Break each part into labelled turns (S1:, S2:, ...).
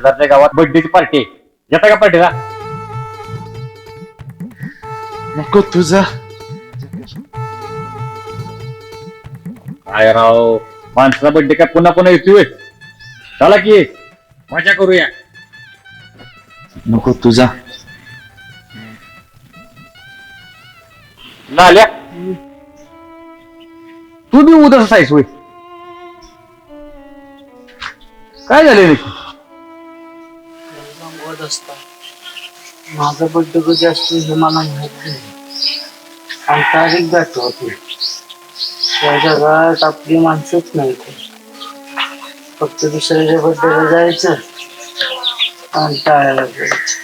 S1: शेजारच्या गावात बर्थडेची पार्टी आहे. येता का पार्टीला
S2: नको तुझा.
S1: काय राव माणसाचा बर्थडे काय पुन्हा पुन्हा येतोय? चला की मजा करूया.
S2: नको तुझा.
S1: लाल्या तू बी उदास आहेस होय. काय झाले नक्की
S3: सांगत असता माझा बड्डे कधी असतो हे मला माहीत नाही आणि तारीख दाखवत. नाही या जगात आपली माणसंच नाही फक्त दुसऱ्याच्या बड्डेला जायचं आणि टाळायला जायचं.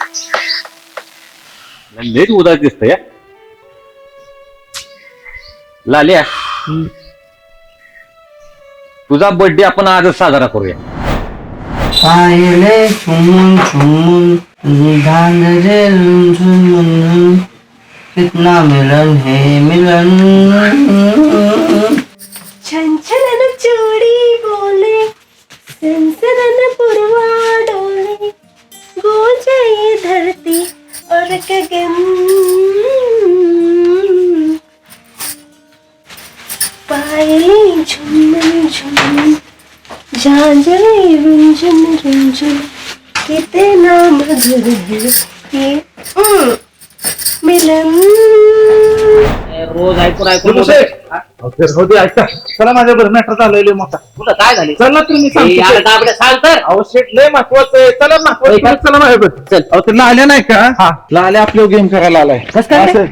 S1: लेट उदास दिसतंय हा. लाल्या तुझा बर्थडे आपण आजच साजरा करूया.
S3: पाहिले चुमून चुमून धांदरे झुमून कितना मिलन है मिलन
S4: छनछनन झांझरे रुंझुन रुंझुन कितना मधुर है? ये हम्म, मिलन
S3: रोज ऐकून ऐकून
S2: चला माझ्या बरं मॅटर चाललेले मोठा.
S3: कुठं? काय झाले?
S2: चला तुम्ही सांगतो.
S3: सांग तर.
S2: अहो शेट लय महत्वाचं आहे. चला महत्वाचं आहे. चला माझ्या बरं
S3: चल.
S2: अहो ते लाल्या नाही का? हा. लाल्या आपल्या गेम करायला आलाय.
S3: कसं काय?
S2: असं.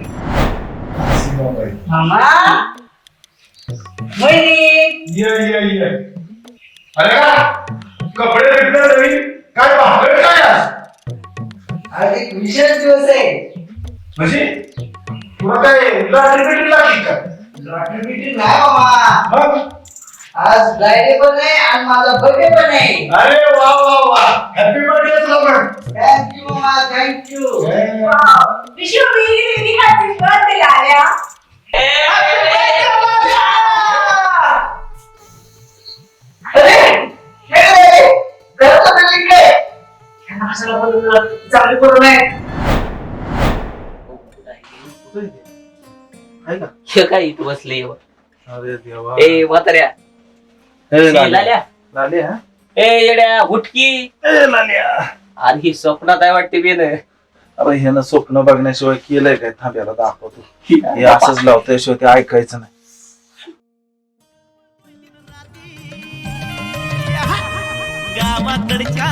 S5: ये ये ये अरे का? कपडे भेटले नवीन? काय भागड काय आज?
S3: विशेष दिवस आहे.
S5: म्हणजे? तुला काय लॉटरी बिटरी लागली का?
S3: लॉटरी बिटरी नाही बाबा
S5: मग?
S3: आज फ्रायडे पण आहे आणि माझा बर्थडे पण आहे.
S5: अरे वा वा वा. हॅपी बर्थडे तुला पण.
S3: थँक्यू मामा. Thank you
S4: wish you really really happy birthday Lalya
S3: चालू करू नये
S2: आहे का?
S3: हे काय इथं बसले
S2: अरे देवा.
S3: ए म्हाताऱ्या.
S2: ए, लाल्या.
S3: लाल्या.
S2: लाल्या
S3: ए येड्या हुटकी.
S2: ए, लाल्या.
S3: आणि ही स्वप्नात आहे वाटते बेन
S2: अरे ह्यानं स्वप्न बघण्याशिवाय केलंय काय? थांब्याला दाखवतो. हे असंच लावतोय शिवाय ते ऐकायचं नाही.
S6: गावाकडच्या